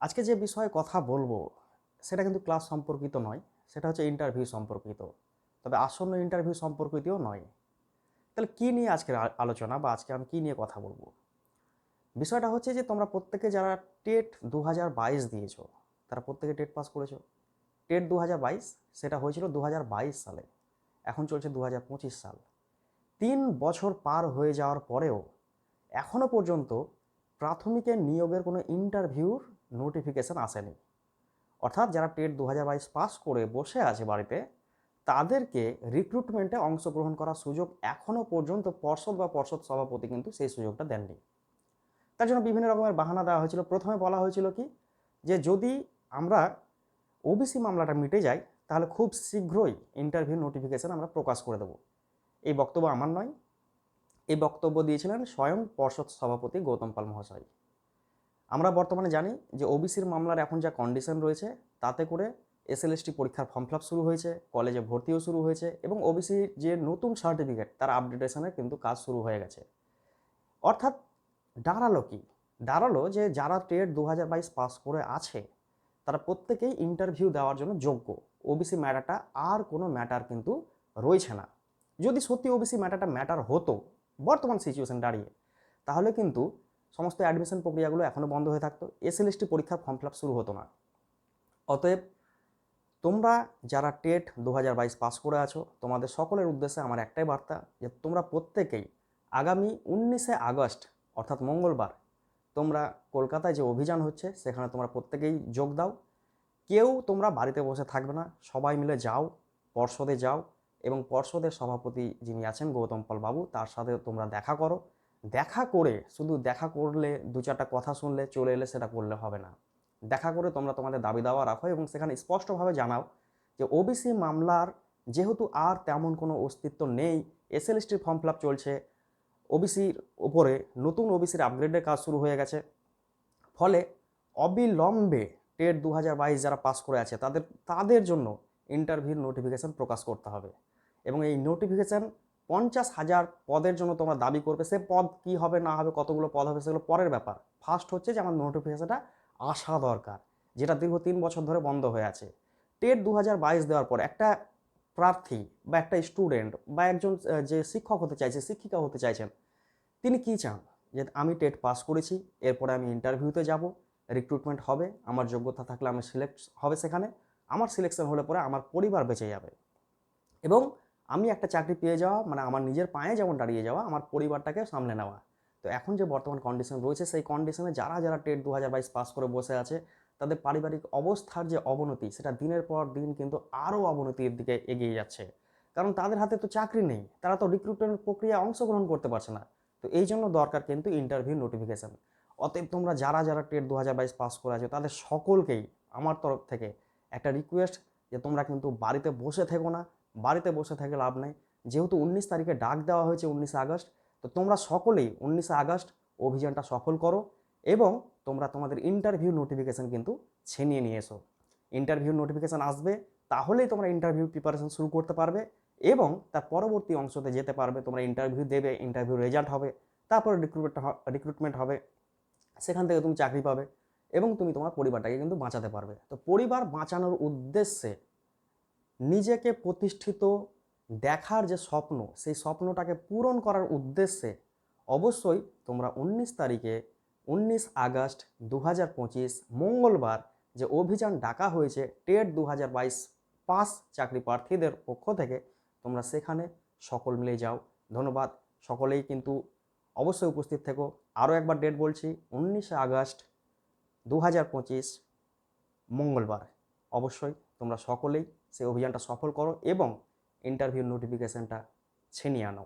আজকে যে বিষয়ে কথা বলব, সেটা কিন্তু ক্লাস সম্পর্কিত নয়, সেটা হচ্ছে ইন্টারভিউ সম্পর্কিত। তবে আসন্ন ইন্টারভিউ সম্পর্কিতও নয়। তাহলে কী নিয়ে আজকের আলোচনা বা আজকে আমি কী নিয়ে কথা বলব? বিষয়টা হচ্ছে যে, তোমরা প্রত্যেকে যারা টেট দু হাজার বাইশ দিয়েছ, তারা প্রত্যেকে টেট পাস করেছ। টেট দু হাজার বাইশ, সেটা হয়েছিল দু হাজার বাইশ সালে। এখন চলছে দু হাজার পঁচিশ সাল। তিন বছর পার হয়ে যাওয়ার পরেও এখনও পর্যন্ত প্রাথমিকের নিয়োগের কোনো ইন্টারভিউর নোটিফিকেশান আসেনি। অর্থাৎ যারা টেট দু হাজার বাইশ পাস করে বসে আছে বাড়িতে, তাদেরকে রিক্রুটমেন্টে অংশগ্রহণ করার সুযোগ এখনও পর্যন্ত পর্ষদ বা পর্ষদ সভাপতি কিন্তু সেই সুযোগটা দেননি। তার জন্য বিভিন্ন রকমের বাহানা দেওয়া হয়েছিল। প্রথমে বলা হয়েছিল কি, যে যদি আমরা ওবিসি মামলাটা মিটে যায়, তাহলে খুব শীঘ্রই ইন্টারভিউ নোটিফিকেশান আমরা প্রকাশ করে দেবো। এই বক্তব্য আমার নয়। এই বক্তব্য দিয়েছিলেন স্বয়ং পর্ষদ সভাপতি গৌতম পাল মহাশয়। আমরা বর্তমানে জানি যে ওবিসির মামলার এখন যা কন্ডিশন রয়েছে, তাতে করে এসএলএসটি পরীক্ষার ফর্ম ফিল শুরু হয়েছে কলেজে ভর্তিও শুরু হয়েছে এবং ওবিসির যে নতুন সার্টিফিকেট তার আপডেটেশনের কিন্তু কাজ শুরু হয়ে গেছে। অর্থাৎ দাঁড়াল কি? দাঁড়াল যে যারা টেট দু হাজার বাইশ পাস করে আছে, তারা প্রত্যেকেই ইন্টারভিউ দেওয়ার জন্য যোগ্য। ওবিসি ম্যাটারটা আর কোনো ম্যাটার কিন্তু রয়েছে না। যদি সত্যি ওবিসি ম্যাটারটা ম্যাটার হতো, বর্তমান সিচুয়েশন দাঁড়িয়ে, তাহলে কিন্তু সমস্ত অ্যাডমিশন প্রক্রিয়াগুলো এখনও বন্ধ হয়ে থাকতো। এসএলএসটি পরীক্ষার ফর্ম ফিল শুরু হতো না। অতএব তোমরা যারা টেট দু হাজার বাইশ পাস করে আছো, তোমাদের সকলের উদ্দেশ্যে আমার একটাই বার্তা যে তোমরা প্রত্যেকেই আগামী উনিশে আগস্ট, অর্থাৎ মঙ্গলবার, তোমরা কলকাতায় যে অভিযান হচ্ছে, সেখানে তোমরা প্রত্যেকেই যোগ দাও। কেউ তোমরা বাড়িতে বসে থাকবে না, সবাই মিলে যাও, পর্ষদে যাও এবং পর্ষদের সভাপতি যিনি আছেন গৌতম পাল বাবু, তার সাথে তোমরা দেখা করো। দেখা করে, শুধু দেখা করলে, দু চারটা কথা শুনলে, চলে এলে সেটা করলে হবে না। দেখা করে তোমরা তোমাদের দাবি দাওয়া রাখো এবং সেখানে স্পষ্টভাবে জানাও যে ওবিসি মামলার যেহেতু আর তেমন কোনো অস্তিত্ব নেই এসএলএসটির ফর্ম ফিল চলছে ওবিসির ওপরে নতুন ওবিসির আপগ্রেডের কাজ শুরু হয়ে গেছে। ফলে অবিলম্বে টেট দু হাজার বাইশ যারা পাস করে আছে, তাদের তাদের জন্য ইন্টারভিউর নোটিফিকেশান প্রকাশ করতে হবে। এবং এই নোটিফিকেশান পঞ্চাশ হাজার পদের জন্য তোমরা দাবি করবে, সে পদ কি হবে, না হবে, কতগুলো পদ হবে সেগুলো পরের ব্যাপার। ফার্স্ট হচ্ছে যে আমার নোটিফিকেশানটা আসা দরকার, যেটা দীর্ঘ তিন বছর ধরে বন্ধ হয়ে আছে। টেট দু হাজার বাইশ দেওয়ার পর একটা প্রার্থী বা একটা স্টুডেন্ট বা একজন যে শিক্ষক হতে চাইছে, শিক্ষিকা হতে চাইছেন, তিনি কি চান? যে আমি টেট পাস করেছি, এরপরে আমি ইন্টারভিউতে যাব রিক্রুটমেন্ট হবে, আমার যোগ্যতা থাকলে আমি সিলেক্ট হবে সেখানে, আমার সিলেকশন হলে পরে আমার পরিবার বেঁচে যাবে। এবং আমি একটা চাকরি পেয়ে যাওয়া মানে আমার নিজের পায়ে যেমন দাঁড়িয়ে যাওয়া, আমার পরিবারটাকে সামলে নেওয়া। তো এখন যে বর্তমান কন্ডিশন রয়েছে, সেই কন্ডিশনে যারা যারা টেট দু হাজার বাইশ পাস করে বসে আছে, তাদের পারিবারিক অবস্থার যে অবনতি, সেটা দিনের পর দিন কিন্তু আরও অবনতির দিকে এগিয়ে যাচ্ছে। কারণ তাদের হাতে তো চাকরি নেই, তারা তো রিক্রুটমেন্ট প্রক্রিয়া অংশগ্রহণ করতে পারছে না। তো এই জন্য দরকার কিন্তু ইন্টারভিউ নোটিফিকেশান অতএব তোমরা যারা যারা টেট দু হাজার বাইশ পাস করে আছো, তাদের সকলকেই আমার তরফ থেকে একটা রিকোয়েস্ট যে তোমরা কিন্তু বাড়িতে বসে থেকো না বাড়িতে বসে থেকে লাভ নেই। যেহেতু উনিশ তারিখে ডাক দেওয়া হয়েছে উনিশে আগস্ট, তো তোমরা সকলেই উনিশে আগস্ট অভিযানটা সফল করো এবং তোমরা তোমাদের ইন্টারভিউ নোটিফিকেশান কিন্তু ছিনিয়ে নিয়ে এসো। ইন্টারভিউ নোটিফিকেশান আসবে, তাহলেই তোমরা ইন্টারভিউ প্রিপারেশন শুরু করতে পারবে এবং তার পরবর্তী অংশতে যেতে পারবে, তোমরা ইন্টারভিউ দেবে ইন্টারভিউ রেজাল্ট হবে, তারপরে রিক্রুটমেন্ট রিক্রুটমেন্ট হবে, সেখান থেকে তুমি চাকরি পাবে এবং তুমি তোমার পরিবারটাকে কিন্তু বাঁচাতে পারবে। তো পরিবার বাঁচানোর উদ্দেশ্যে নিজেকে প্রতিষ্ঠিত দেখার যে স্বপ্ন, সেই স্বপ্নটাকে পূরণ করার উদ্দেশ্যে অবশ্যই তোমরা উনিশ তারিখে, উনিশ আগস্ট দু হাজার পঁচিশ, মঙ্গলবার যে অভিযান ডাকা হয়েছে, টেট দু হাজার বাইশ পাস চাকরি প্রার্থীদের পক্ষ থেকে, তোমরা সেখানে সকল মিলে যাও। ধন্যবাদ। সকলেই কিন্তু অবশ্যই উপস্থিত থেকো। আরও একবার ডেট বলছি, উনিশে আগস্ট দু হাজার পঁচিশ, মঙ্গলবার। অবশ্যই তোমরা সকলেই সেই অভিযানটা সফল করো এবং ইন্টারভিউ নোটিফিকেশানটা ছিনিয়ে আনো।